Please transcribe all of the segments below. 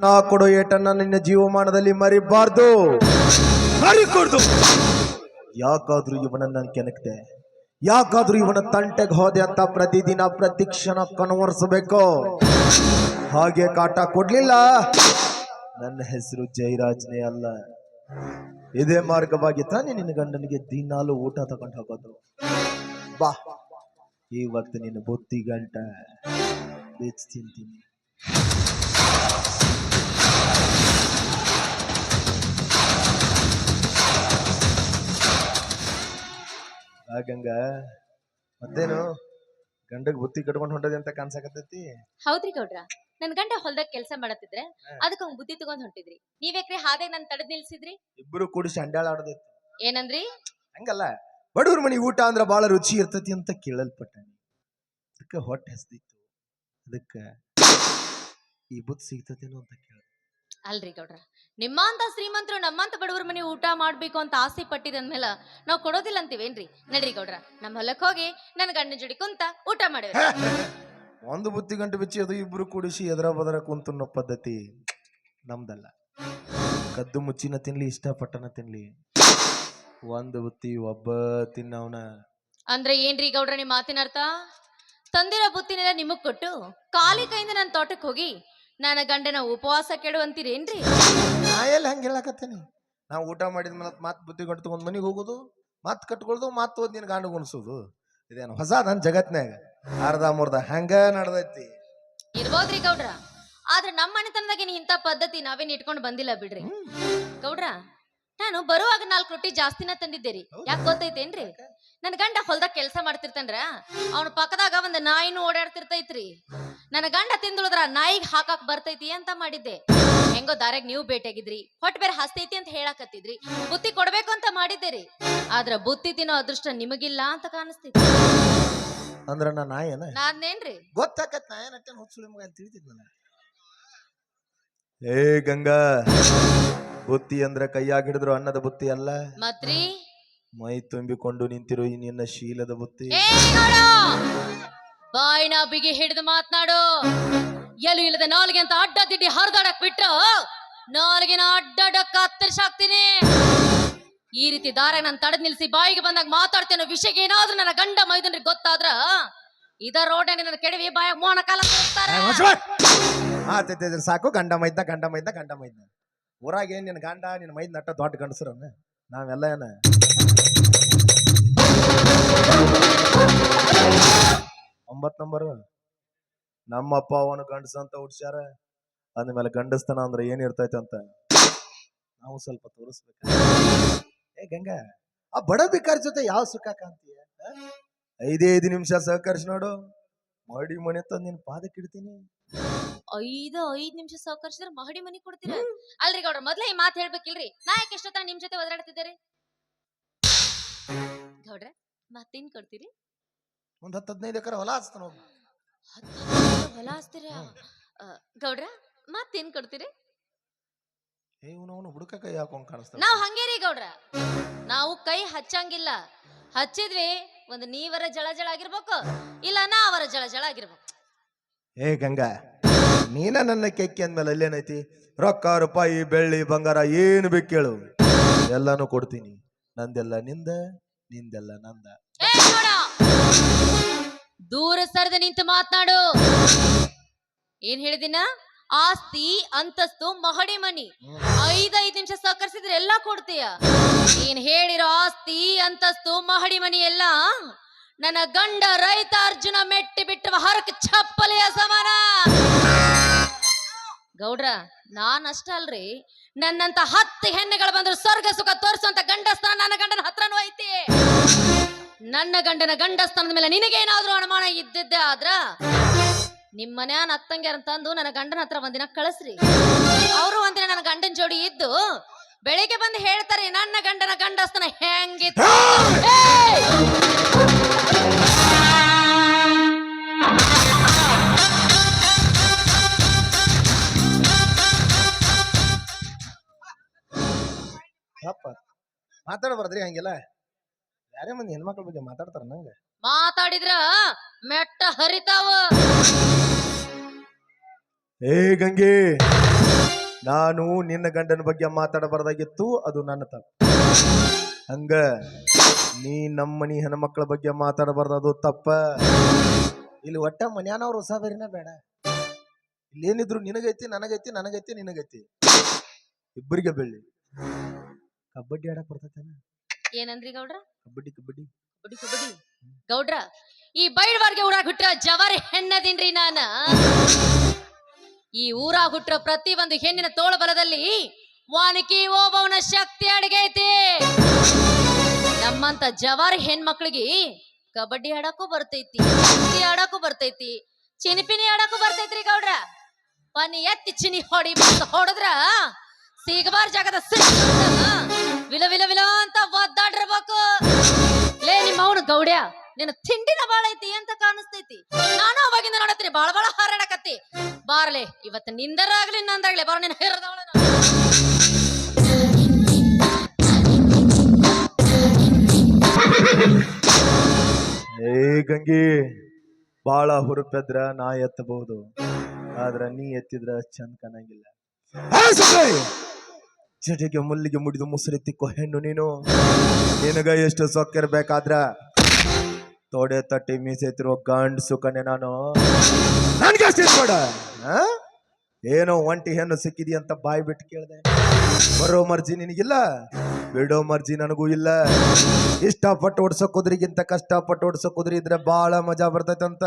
ನಾ ಕೊಡೋ ಏಟನ್ನ ನಿನ್ನ ಜೀವಮಾನದಲ್ಲಿ ಮರಿಬಾರ್ದು. ಮರಿಕೊಡ್ದು. ಯಾಕಾದ್ರೂ ಇವನನ್ನ ಕೆನಕ್ತೆ ಯಾಕಾದ್ರೂ ಇವನ ತಂಟೆಗೆ ಹೋದೆ ಅಂತ ಪ್ರತಿದಿನ ಪ್ರತಿ ಕ್ಷಣ ಕನ್ವರ್ಸಬೇಕು ಹಾಗೆ ಕಾಟ ಕೊಡ್ಲಿಲ್ಲ. ನನ್ನ ಹೆಸರು ಜಯರಾಜ್ನೇ ಅಲ್ಲ. ಇದೇ ಮಾರ್ಗವಾಗಿ ತಾನೇ ನಿನ್ನ ಗಂಡನಿಗೆ ದಿನಾಲು ಊಟ ತಗೊಂಡು ಹೋಗೋದು. ಬಾ. ಇವತ್ತು ನಿನ್ನ ಬುತ್ತಿ ಗಂಟೆ ಬೇಚ್ ತಿಂತೀನಿ. ಹಾಗಂಗ ಮತ್ತೇನು? ಗಂಡಗ್ ಬುತ್ತಿ ಕಟ್ಕೊಂಡ್ ಹೊಂಟದಿ ಅಂತ ಕಾಣ್ಸಕತ್ತೈತಿ? ಹೌದ್ರಿ ಗೌಡ್ರ. ನನ್ ಗಂಡ ಹೊಲ್ದಾಗ ಕೆಲ್ಸ ಮಾಡತ್ತಿದ್ರೆ ಅದಕ್ಕ ಅವ್ನ್ ಬುತ್ತಿ ತಗೊಂಡ್ ಹೊಂಟಿದ್ರಿ. ನೀವೇಕ್ರಿ ಹಾದಾಗ ನನ್ ತಡದ್ ನಿಲ್ಸಿದ್ರಿ? ಇಬ್ಬರು ಕೂಡಿ ಸಂಡ್ಯಾಳ ಆಡೋದೈತಿ. ಏನಂದ್ರಿ? ಹಂಗಲ್ಲ ಬಡವ್ರ ಮನಿ ಊಟ ಅಂದ್ರ ಬಾಳ ರುಚಿ ಇರ್ತತಿ ಅಂತ ಕೇಳಲ್ಪಟ್ಟ ಅದಕ್ಕೆ ಹೊಟ್ಟೆ ಹಸ್ದಿತ್ತು ಅದಕ್ಕ ಈ ಬುತ್ತಿ ಸಿಗ್ತತೇನೋ ಅಂತ ಕೇಳ ಅಲ್ರಿ ಗೌಡ್ರ. ನಿಮ್ಮಂತ ಶ್ರೀಮಂತರು ನಮ್ಮಂತ ಬಡವರ ಮನೆ ಊಟ ಮಾಡ್ಬೇಕು ಅಂತ ಆಸೆ ಪಟ್ಟಿರಂದ್ಮೇಲೆ ನಾವು ಕೊಡೋದಿಲ್ಲ ಅಂತೀವೇನ್ರಿ? ನಡ್ರಿ ಗೌಡ್ರ ನಮ್ಮ ಹೊಲಕ್ಕೆ ಹೋಗಿ ನನ್ನ ಗಂಡನ ಜೋಡಿ ಕುಂತ ಊಟ ಮಾಡಿ ಒಂದು ಬುತ್ತಿ ಗಂಟೆ ಬಿಚ್ಚಿ ಅದು ಇಬ್ರು ಕೂಡಿಸಿ ಎದರ ಬದರ ಕುಂತುನ್ನೋ ಪದ್ಧತಿ ನಮ್ದಲ್ಲ. ಕದ್ದು ಮುಚ್ಚಿನ ತಿನ್ಲಿ ಇಷ್ಟಪಟ್ಟನ ತಿನ್ಲಿ. ಒಂದು ಬುತ್ತಿ ಒಬ್ಬ ತಿನ್ನವನ. ಅಂದ್ರೆ ಏನ್ರಿ ಗೌಡ್ರ ನಿಮ್ಮ ಮಾತಿನ ಅರ್ಥ? ತಂದಿರೋ ಬುತ್ತಿನೆಲ್ಲ ನಿಮಗ್ ಕೊಟ್ಟು ಖಾಲಿ ಕೈಯಿಂದ ನನ್ನ ತೋಟಕ್ಕೆ ಹೋಗಿ ನನ್ನ ಗಂಡನ ಉಪವಾಸ ಕೆಡುವಂತೀರೇನ್ರಿ ನಾ ಎಲ್ಲಿ ಹಂಗೆ ಹೇಳಕತ್ತೇನಿ? ನಾವು ಊಟ ಮಾಡಿದ ಮೇಲೆ ಮತ್ತೆ ಬುದ್ಧಿ ಗಂಟು ತಗೊಂಡ್ ಮನೆಗೆ ಹೋಗೋದು ಮತ್ತೆ ಕಟ್ಕೊಳ್ದು ಮತ್ತೆ ಓದ್ ನಿನ್ ಗಾಂಡು ಗುಣಿಸೋದು. ಇದೇನು ಹೊಸ ನನ್ ಜಗತ್ನಾಗ ಅರ್ಧ ಮುರ್ಧ ಹಂಗ ನಡ್ದೈತಿ. ಇರ್ಬೋದ್ರಿ ಗೌಡ್ರ. ಆದ್ರೆ ನಮ್ಮ ಮನೆತನದಾಗ ನೀ ಇಂಥ ಪದ್ಧತಿ ನಾವೇನ್ ಇಟ್ಕೊಂಡು ಬಂದಿಲ್ಲ ಬಿಡ್ರಿ. ಗೌಡ್ರ ನಾನು ಬರುವಾಗ ನಾಲ್ಕು ರೊಟ್ಟಿ ಜಾಸ್ತಿನ ತಂದಿದ್ದೇರಿ. ಯಾಕೆ ಗೊತ್ತೈತೇನ್ರಿ? ನನ್ನ ಗಂಡ ಹೊಲ್ದಾಗ ಕೆಲಸ ಮಾಡ್ತಿರ್ತಾನ್ರ ಅವನ ಪಕ್ಕದಾಗ ಒಂದ್ ನಾಯಿನೂ ಓಡಾಡ್ತಿರ್ತೈತ್ರಿ. ನನ್ನ ಗಂಡ ತಿಂದುಳಿದ್ರ ನಾಯಿಗೆ ಹಾಕಾಕ್ ಬರ್ತೈತಿ ಅಂತ ಮಾಡಿದ್ದೆ. ಹೆಂಗೋ ದಾರ್ಯಾಗ ನೀವು ಭೇಟಿಯಾಗಿದ್ರಿ ಹೊಟ್ಟೆ ಬೇರೆ ಹಸ್ತೈತಿ ಅಂತ ಹೇಳಾಕತ್ತಿದ್ರಿ. ಬುತ್ತಿ ಕೊಡ್ಬೇಕು ಅಂತ ಮಾಡಿದ್ದೆ ರೀ ಆದ್ರ ಬುತ್ತಿ ತಿನ್ನೋ ಅದೃಷ್ಟ ನಿಮಗಿಲ್ಲ ಅಂತ ಕಾಣಿಸ್ತೈತಿ ಅಂದ್ರ ನಾ ನಾಯೇನ ನಾನೇನ್ರಿ ಗೊತ್ತಾಕತ್ ಹುಚ್ಚುಳಿ ಮಗ ಅಂತ ತಿಳಿತಿದ್ ನಾನು ಏ ಗಂಗಾ ಬುತ್ತಿ ಅಂದ್ರೆ ಕೈಯಾಗ ಹಿಡಿದ್ರು ಅನ್ನದ ಬುತ್ತಿ ಅಲ್ಲ. ಮತ್ರಿ? ಮೈ ತುಂಬಿಕೊಂಡು ನಿಂತಿರೋ ಈ ನಿನ್ನ ಶೀಲದ ಬುತ್ತಿ. ಬಾಯಿನ ಬಿಗಿ ಹಿಡಿದು ಮಾತನಾಡು. ಎಲ್ಲೂ ಇಲ್ಲದೆ ನಾಲ್ಗೆ ಅಂತ ಅಡ್ಡ ದಿಡ್ಡಿ ಹರಿದಾಡಕ್ ಬಿಟ್ಟು ನಾಲ್ಗಿನ ಅಡ್ಡಡ್ಡ ಕತ್ತರಿಸಾಕ್ತೀನಿ ಈ ರೀತಿ ದಾರ ನಾನು ತಡೆದ್ ನಿಲ್ಸಿ ಬಾಯಿಗೆ ಬಂದಾಗ ಮಾತಾಡ್ತೇನೆ ವಿಷಯಕ್ಕೆ ಏನಾದ್ರೂ ನನ್ನ ಗಂಡ ಮೈದನ್ರಿಗೆ ಗೊತ್ತಾದ್ರ ಇದ ರೋಡ್ ನನ್ನ ಕೆಡವಿ ಬಾಯ ಮೋಣ ಕಾಲ ಮಾತೈತಿದ್ರೆ ಸಾಕು. ಗಂಡ ಮೈದ್ನ ಗಂಡ ಮೈದ್ನ ಗಂಡ ಮೈದ್ನ. ಊರಾಗ ಏನ್ ನಿನ್ನ ಗಂಡ ನಿನ್ನ ಮೈದ್ ನಟ್ಟ ದೊಡ್ಡ ಗಂಡಸ್ರನ್ನ ನಾವೆಲ್ಲ ಏನ? ಒಂಬತ್ ನಂಬರ್ ನಮ್ಮಪ್ಪ ಅವನು ಗಂಡಸ ಅಂತ ಹುಡ್ಸ್ಯಾರ ಅಂದ್ಮೇಲೆ ಗಂಡಸ್ತನ ಅಂದ್ರೆ ಏನ್ ಇರ್ತೈತೆ ಅಂತ ನಾವು ಸ್ವಲ್ಪ ತೋರಿಸ್ಬೇಕು. ಏ ಗಂಗ, ಆ ಬಡ ಬಿಕಾರ ಜೊತೆ ಯಾವ ಸುಖ ಕಾಂತೀಯ? ಐದೇ ಐದು ನಿಮಿಷ ಸಹಕರಿಸಿ ನೋಡು. ಮಹಡಿ ಮನೆ ತಂದು ನಿನ್ ಪಾದಕ್ಕೆ ಇಡ್ತೀನಿ. ಐದು ಐದ್ ನಿಮಿಷ ಸಹಕರಿಸಿದ್ರೆ ಮಹಡಿ ಮನೆ ಕೊಡ್ತೀರ? ಅಲ್ರಿ ಗೌಡ್ರ, ಮೊದ್ಲೇ ಈ ಮಾತು ಹೇಳ್ಬೇಕಿಲ್ರಿ. ನಾ ಯಾಕೆ ಎಷ್ಟೊತ್ತ ನಿಮ್ ಜೊತೆ ಒದರಾಡ್ತಿದ್ದೀರಿ ಗೌಡ್ರ ಮತ್ತೇನ್ ಕೊಡ್ತೀರಿ? ಒಂದ್ ಹತ್ತು ಹದಿನೈದು ಎಕರೆ ಹೊಲ ಹಚ್ತಾನ ಹೊಲ ಹಚ್ತೀರ ಗೌಡ್ರ ಮತ್ತೇನ್ ಕೊಡ್ತೀರಿ? ಏ ಇವನು ಹುಡುಕ ಕೈ ಹಾಕೊಂಡ್ ಕಾಣಿಸ್ತಾನ. ನಾವು ಹಂಗೇರಿ ಗೌಡ್ರ. ನಾವು ಕೈ ಹಚ್ಚಂಗಿಲ್ಲ. ಹಚ್ಚಿದ್ವಿ ಒಂದು ನೀವರ ಜಳ ಜಳ ಆಗಿರ್ಬೇಕು ಇಲ್ಲ ನಾವರ ಜಳ ಜಳ ಆಗಿರ್ಬೇಕು. ಏ ಗಂಗಾ ನೀನ ನನ್ನ ಕೆಕ್ಕಿ ಅಂದ್ಮೇಲೆ ಅಲ್ಲೇನೈತಿ? ರೊಕ್ಕ ರೂಪಾಯಿ ಬೆಳ್ಳಿ ಬಂಗಾರ ಏನು ಬೇಕು ಕೇಳು. ಎಲ್ಲಾನು ಕೊಡ್ತೀನಿ. ನಂದೆಲ್ಲ ನಿಂದ ನಿಂದೆಲ್ಲ ನಂದ. ದೂರ ಸರಿದ ನಿಂತು ಮಾತನಾಡು. ಏನ್ ಹೇಳಿದಿನ? ಆಸ್ತಿ ಅಂತಸ್ತು ಮಹಡಿ ಮನಿ. ಐದೈದು ನಿಮಿಷ ಸಹಕರಿಸಿದ್ರೆ ಎಲ್ಲ ಕೊಡ್ತೀಯ? ನೀನ್ ಹೇಳಿರೋ ಆಸ್ತಿ ಅಂತಸ್ತು ಮಹಡಿ ಮನಿ ಎಲ್ಲ ನನ್ನ ಗಂಡ ರೈತ ಅರ್ಜುನ ಮೆಟ್ಟಿ ಬಿಟ್ಟು ಹರಕ್ ಚಪ್ಪಲಿಯ ಸಮಾನ. ಗೌಡ್ರ ನಾನು ಅಷ್ಟ ಅಲ್ರಿ. ನನ್ನಂತ ಹತ್ತು ಹೆಣ್ಣುಗಳು ಬಂದ್ರು ಸ್ವರ್ಗ ಸುಖ ತೋರಿಸುವಂತ ಗಂಡಸ್ಥಾನ ನನ್ನ ಗಂಡನ ಹತ್ರನೂ ಐತಿ. ನನ್ನ ಗಂಡನ ಗಂಡಸ್ಥಾನದ ಮೇಲೆ ನಿನಗೇನಾದ್ರೂ ಅನುಮಾನ ಇದ್ದಿದ್ದೆ ಆದ್ರ ನಿಮ್ ಮನ್ಯಾನ ಅತ್ತಂಗ್ಯಾರ ತಂದು ನನ್ನ ಗಂಡನ ಹತ್ರ ಒಂದಿನ ಕಳಿಸ್ರಿ. ಅವರು ಒಂದಿನ ನನ್ನ ಗಂಡನ ಜೋಡಿ ಇದ್ದು ಬೆಳಿಗ್ಗೆ ಬಂದು ಹೇಳ್ತಾರೆ ನನ್ನ ಗಂಡನ ಗಂಡಸ್ತನ ಹೆಂಗಿತ್ತು? ತಪ್ಪ. ಮಾತಾಡಬಾರ್ದ್ರಿ ಹಂಗೆಲ್ಲ. ಯಾರೇ ಮಂದಿ ಹೆಣ್ಮಕ್ಳ ಬಗ್ಗೆ ಮಾತಾಡ್ತಾರ ನಂಗೆ. ಮಾತಾಡಿದ್ರ ಮೆಟ್ಟ ಹರಿತಾವ. ಏ ಗಂಗೆ ನಾನು ನಿನ್ನ ಗಂಡನ ಬಗ್ಗೆ ಮಾತಾಡಬಾರ್ದಾಗಿತ್ತು ಅದು ನನ್ನ ತಪ್ಪು. ಹಂಗ ನೀ ನಮ್ಮನಿ ಹೆಣ್ಮಕ್ಳ ಬಗ್ಗೆ ಮಾತಾಡಬಾರ್ದು ಅದು ತಪ್ಪ. ಇಲ್ಲಿ ಒಟ್ಟ ಮನ್ಯಾನವ್ರು ಹೊಸ ಬೇರಿನ ಬೇಡ. ಇಲ್ಲೇನಿದ್ರು ನಿನಗೈತಿ ನನಗೈತಿ ನನಗೈತಿ ನಿನಗೈತಿ. ಇಬ್ಬರಿಗೆ ಬೆಳ್ಳಿ. ಕಬಡ್ಡಿ ಆಡಕ್ ಬರ್ತೈತೇನ? ಏನಂದ್ರಿ ಗೌಡ್ರ? ಕಬಡ್ಡಿ ಕಬಡ್ಡಿ ಕಬಡ್ಡಿ ಕಬಡ್ಡಿ ಗೌಡ್ರ ಈ ಬೈಡ್ವಾರ್ಗೆ ಊರಾಗ ಹುಟ್ಟಿರೋ ಜವಾರಿ ಹೆಣ್ಣದಿನ್ರಿ ನಾನ. ಈ ಊರಾಗ ಹುಟ್ಟಿರೋ ಪ್ರತಿ ಒಂದು ಹೆಣ್ಣಿನ ತೋಳ ಬಲದಲ್ಲಿ ವಾನಕಿ ಓಬವನ ಶಕ್ತಿ ಅಡಗೈತಿ. ನಮ್ಮಂತ ಜವಾರಿ ಹೆಣ್ಮಕ್ಳಿಗೆ ಕಬಡ್ಡಿ ಆಡಕ್ಕೂ ಬರ್ತೈತಿ ಕುಸ್ತಿ ಆಡಕ್ಕೂ ಬರ್ತೈತಿ ಚಿನಿಪಿನಿ ಆಡಕ್ಕೂ ಬರ್ತೈತ್ರಿ ಗೌಡ್ರ. ಪನಿ ಎತ್ತಿ ಚಿನಿ ಹೊಡಿ ಹೊಡೆದ್ರ ಸಿಗಬಾರ್ ಜಾಗದ ಸಿಕ್ಕ ವಿಲ ವಿಲ ವಿಲ ಅಂತ ಒದ್ದಾಡಿರ್ಬೇಕು. ಲೇ ನಿಮ್ಮ ಅವನು ಗೌಡ್ಯ ನಿನ್ನ ತಿಂಡಿನ ಬಾಳ ಐತಿ ಅಂತ ಕಾಣಿಸ್ತೈತಿ. ನಾನು ಅವಾಗಿಂದ ನೋಡತ್ತೀನಿ ಬಾಳ ಬಾಳ ಹಾರಾಡಕತ್ತಿ. ಬಾರ್ಲೆ ಇವತ್ತು ನಿಂದರಾಗ್ಲಿ ನಂದಾಗ್ಲಿ ಬಾರ ನಿನ್ನ ಹೇರದವಳ ಏ ಗಂಗಿ ಬಾಳ ಹುರುಪೆದ್ರ ನಾ ಎತ್ತಬಹುದು ಆದ್ರ ನೀ ಎತ್ತಿದ್ರ ಚಂದ ಕಾಣಂಗಿಲ್ಲ. ಜಡೆಗೆ ಮುಲ್ಲಿಗೆ ಮುಡಿದು ಮುಸುರಿ ತಿಕ್ಕೋ ಹೆಣ್ಣು ನೀನು. ನಿನಗ ಎಷ್ಟು ಸೊಕ್ಕಿರ್ಬೇಕಾದ್ರ ತೊಡೆ ತಟ್ಟಿ ಮೀಸೆತ್ತಿರೋ ಗಂಡ್ ಸುಖನೆ ನಾನು. ನನ್ಗೆ ಅಷ್ಟು ಬೇಡ ಏನೋ ಒಂಟಿ ಹೆಣ್ಣು ಸಿಕ್ಕಿದಿ ಅಂತ ಬಾಯಿ ಬಿಟ್ಟು ಕೇಳಿದೆ. ಬರೋ ಮರ್ಜಿ ನಿನಗಿಲ್ಲ? ಬಿಡೋ ಮರ್ಜಿ ನನಗೂ ಇಲ್ಲ. ಇಷ್ಟಪಟ್ಟು ಓಡ್ಸೋ ಕುದುರಿಗಿಂತ ಕಷ್ಟಪಟ್ಟು ಓಡ್ಸೋ ಕುದುರೆ ಇದ್ರೆ ಬಹಳ ಮಜಾ ಬರ್ತೈತಂತ.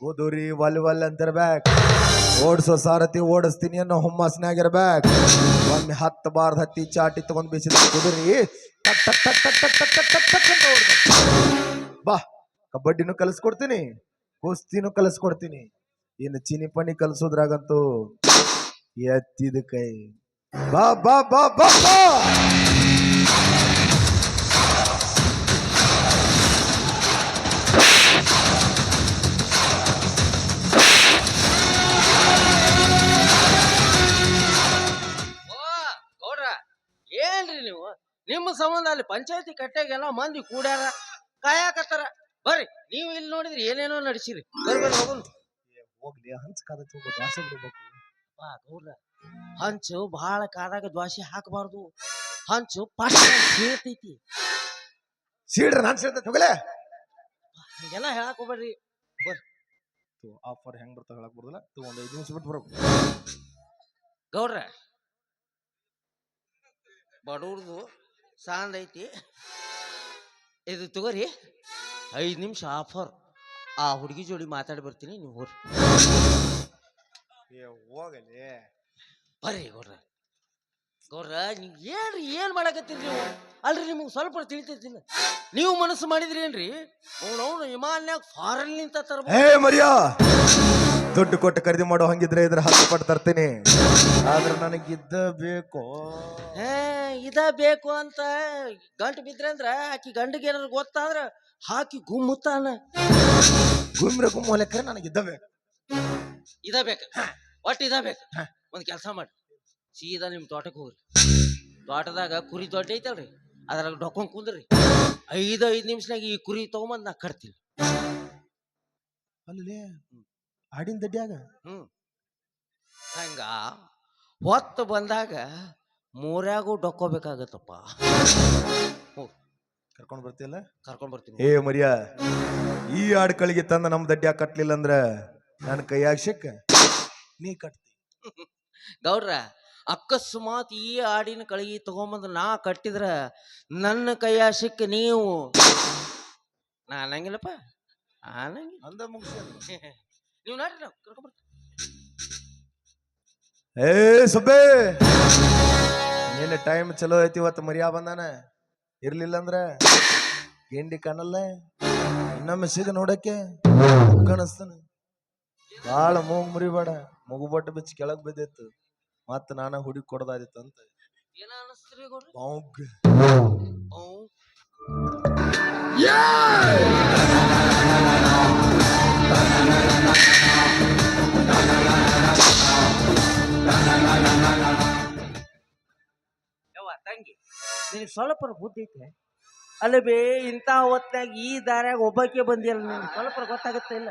ಕುದುರಿ ವಲ್ ವಲ್ ಅಂತಿರ್ಬೇಕು. ಓಡಿಸೋ ಸಾರಥಿ ಓಡಿಸ್ತೀನಿ ಅನ್ನೋ ಹುಮ್ಮಸ್ನಾಗಿರ್ಬೇಕ್ ಒಮ್ಮೆ ಹತ್ತು ಬಾರ್ದ ಹತ್ತಿ ಚಾಟಿ ತಗೊಂಡ್ ಬೀಸಿದ ಕುದುರಿ. ಟಕ್ ಟಕ್ ಟಕ್ ಟಕ್ ಟಕ್ ಟಕ್. ಬಾ, ಕಬಡ್ಡಿನೂ ಕಲಿಸ್ಕೊಡ್ತೀನಿ, ಕುಸ್ತಿನೂ ಕಲಿಸ್ಕೊಡ್ತೀನಿ. ಇನ್ನು ಚಿನಿ ಪಣಿ ಕಲಿಸೋದ್ರಾಗಂತೂ ಎತ್ತಿದ ಕೈ. ಬಾ ಬಾ ಬಾ ಬಾ ಬಾ. ನಿಮ್ಮ ಸಂಬಂಧ ಅಲ್ಲಿ ಪಂಚಾಯತಿ ಕಟ್ಟಾಗೆಲ್ಲ ಮಂದಿ ಕೂಡ್ಯಾರ ಕಾಯಕತ್ತಾರ. ಬರ್ರಿ ನೀವು ಇಲ್ಲಿ ನೋಡಿದ್ರಿ ಏನೇನೋ ನಡೆಸಿರಿ. ಬರ್ರಿ ಬರ್ರಿ ಹೋಗೋಣ. ಹೋಗ್ಲಿ ಹಂಚ್ ಕಾದತ್ ಬಿಡ್ಬೇಕು. ಗೌಡ್ರ. ಹಂಚು ಬಹಳ ಕಾದಾಗ ದ್ವಾಸಿ ಹಾಕಬಾರ್ದು. ಹಂಚು ಪಟ್ಟ ಸೀಳ್ತೈತಿ. ಸೀಡ್ರ ನಾನ್ ಹೋಗಲೇ. ಹಂಗೆಲ್ಲ ಹೇಳಕ್ ಹೋಗ್ಬೇಡ್ರಿ. ಆಫರ್ ಹೆಂಗ್ ಬರ್ತ ಹೇಳಕ್ ಬರ್ದಲ್ಲ. ತು ಒಂದ್ ಐದು ನಿಮಿಷ ಬಿಟ್ಟು ಬರ್ಬೇಕು. ಗೌಡ್ರ. ಬಡವ್ರದು ಸಾಂದ್ ಐತಿ. ಇದು ತಗೋರಿ ಐದು ನಿಮಿಷ ಆಫರ್ ಆ ಹುಡುಗಿ ಜೋಡಿ ಮಾತಾಡಿ ಬರ್ತೀನಿ ನೀವು ಹೋಗ್ರಿ. ಹೋಗಲಿ. ಬರ್ರಿ ಗೌಡ್ರ ಗೌಡ್ರ ನೀವು ಏನ್ರಿ ಏನ್ ಮಾಡಕತ್ತೀರಿ ನೀವು? ಅಲ್ರಿ ನಿಮಗೆ ಸ್ವಲ್ಪ ತಿಳಿತೈತಿಲ್ಲ ನೀವು ಮನಸ್ಸು ಮಾಡಿದ್ರಿ ಏನ್ರಿ? ಅವನವನು ವಿಮಾನ್ಯಾಗ ಫಾರನ್ ನಿಂತ ತರ್ಬೋದು ಹೇ ಮರಿಯಾ! ದುಡ್ಡು ಕೊಟ್ಟು ಖರೀದಿ ಮಾಡೋ ಹಂಗಿದ್ರೆ ಇದ್ರ ಹತ್ತು ಪಟ್ಟು ತರ್ತೀನಿ. ಆದ್ರೆ ನನಗಿದ್ದ ಬೇಕು? ಹೇ ಇದ ಬೇಕು ಅಂತ ಗಂಟು ಬಿದ್ರೆ ಅಂದ್ರೆ ಆಕಿ ಗಂಡಿಗೆ ಏನಾರು ಗೊತ್ತಾದ್ರೆ ಹಾಕಿ ಗುಮ್ಮುತ್ತಾನ. ಗುಮ್ರೆ ಗುಮ್ಮ ನನಗೆ ನನಗಿದ್ದ ಬೇಕು. ಇದ ಬೇಕು. ಒಟ್ಟು ಇದ ಬೇಕು. ಒಂದು ಕೆಲಸ ಮಾಡಿ. ಸೀದಾ ನಿಮ್ಮ ತೋಟಕ್ಕೆ ಹೋಗ್ರಿ. ತೋಟದಾಗ ಕುರಿ ದೊಡ್ಡ ಐತಲ್ರಿ. ಅದ್ರಾಗ ಡೊಕ್ಕೊಂಡ್ ಕುಂದ್ರಿ. ಐದು ಐದು ನಿಮಿಷನಾಗ ಈ ಕುರಿ ತಗೊಂಬಂದ್ ನಾ ಕಟ್ತೀನಿ. ಅಲ್ಲಿ ಆಡಿನ ದಡ್ಡ್ಯಾಗ ಹ್ಮ್. ಹಂಗ ಹೊತ್ತು ಬಂದಾಗ ಮೂರ್ಯಾಗೂ ಡೊಕ್ಕೋಬೇಕಾಗತ್ತಪ್ಪ. ಕರ್ಕೊಂಡ್ ಬರ್ತಿಲ್ಲ ಕರ್ಕೊಂಡ್ ಬರ್ತೀನಿ. ಏ ಮರಿಯ ಈ ಆಡ್ಕಳಿಗೆ ತಂದ ನಮ್ಮ ದಡ್ಡ್ಯಾಗ ಕಟ್ಲಿಲ್ಲ ಅಂದ್ರ ನನ್ನ ಕೈಯಾಗ ಸಿಕ್ಕ ನೀ ಕಟ್ತಿ. ಗೌಡ್ರ ಅಕಸ್ಮಾತ್ ಈ ಆಡಿನ ಕಳಗಿ ತಗೊಂಬಂದು ನಾ ಕಟ್ಟಿದ್ರ ನನ್ನ ಕೈಯ ಸಿಕ್ಕ ನೀವು. ನಾ ಅನ್ನಂಗಿಲ್ಲಪ್ಪ. ಅನ್ನಂಗಿಲ್ಲ. ಅಂದ ಮುಗಿಸಿ ನೀವು ನೋಡ್ರಿ ನಾವು ಕರ್ಕೊಂಬರ್ತೀವಿ. ಏ ಸುಬ್ಬೆ! ನಿನ್ನ ಟೈಮ್ ಚಲೋ ಐತಿ ಇವತ್ತು ಮರಿಯಾ ಬಂದಾನ. ಇರ್ಲಿಲ್ಲ ಅಂದ್ರ ಗೆಂಡಿ ಕಾಣಲ್ಲ ಇನ್ನೊಮ್ಮೆ ಸಿಗ ನೋಡಕ್ಕೆ ಕಾಣಿಸ್ತಾನೆ ಬಾಳ ಮೂಗ್ ಮುರಿಬೇಡ. ಮುಗು ಬಟ್ಟು ಬಿಚ್ಚಿ ಕೆಳಗ್ ಬಿದ್ದಿತ್ತು. ಮತ್ತ ನಾನ ಹುಡುಗಿ ಕೊಡದಾದಿತ್ತು ಅಂತ. ಏನ ಅನಸ್ತ್ರಿ ಗೌಡ್ರ? ಬೌಗ್. ಅವ್ ಯವ್ವ ತಂಗಿ ನಿನಗೆ ಸ್ವಲ್ಪ ಬುದ್ಧಿ ಐತೆ? ಅಲ್ಲ ಬೇ ಇಂಥ ಹೊತ್ನಾಗ ಈ ದಾರ್ಯಾಗ ಒಬ್ಬಕ್ಕೆ ಬಂದಿಲ್ಲ ನಿನ್ ಸ್ವಲ್ಪ ಗೊತ್ತಾಗುತ್ತೆ ಇಲ್ಲ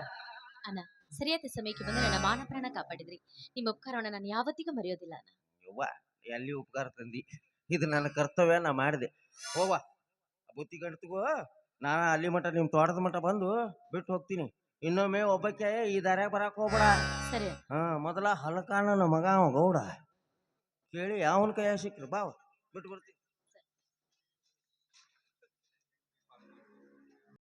ಅಣ್ಣ ಸರಿಯಾದ ಸಮಯಕ್ಕೆ ಬಂದು ನನ್ನ ಮಾನ ಪ್ರಾಣ ಕಾಪಾಡಿದ್ರಿ. ನಿಮ್ಮ ಉಪಕಾರವನ್ನ ನಾನು ಯಾವತ್ತಿಗೂ ಮರೆಯೋದಿಲ್ಲ ಯವ್ವ ಎಲ್ಲಿ ಉಪಕಾರ ತಂದಿ. ಇದು ನನ್ನ ಕರ್ತವ್ಯ ನಾ ಮಾಡಿದೆ. ಹೋವ ಬುತ್ತಿ ಗಂಟು ನಾನು ಅಲ್ಲಿ ಮಟ ನಿಮ್ಮ ತೋಟದ ಮಠ ಬಂದು ಬಿಟ್ಟು ಹೋಗ್ತೀನಿ. ಇನ್ನೊಮ್ಮೆ ಒಬ್ಬಕ್ಕೆ ಈ ದಾರ್ಯಾಗ ಬರಕ್ ಹೋಗ್ಬೇಡ. ಸರಿ ಹಾ ಮೊದಲ ಹಲಕಾನ ಮಗ ಅವ ಗೌಡ. ಕೇಳಿ ಅವನ ಕೈಯಾಗ ಸಿಕ್ರಿ ಬಾವ ಬಿಟ್ಟು ಬರ್ತೀನಿ.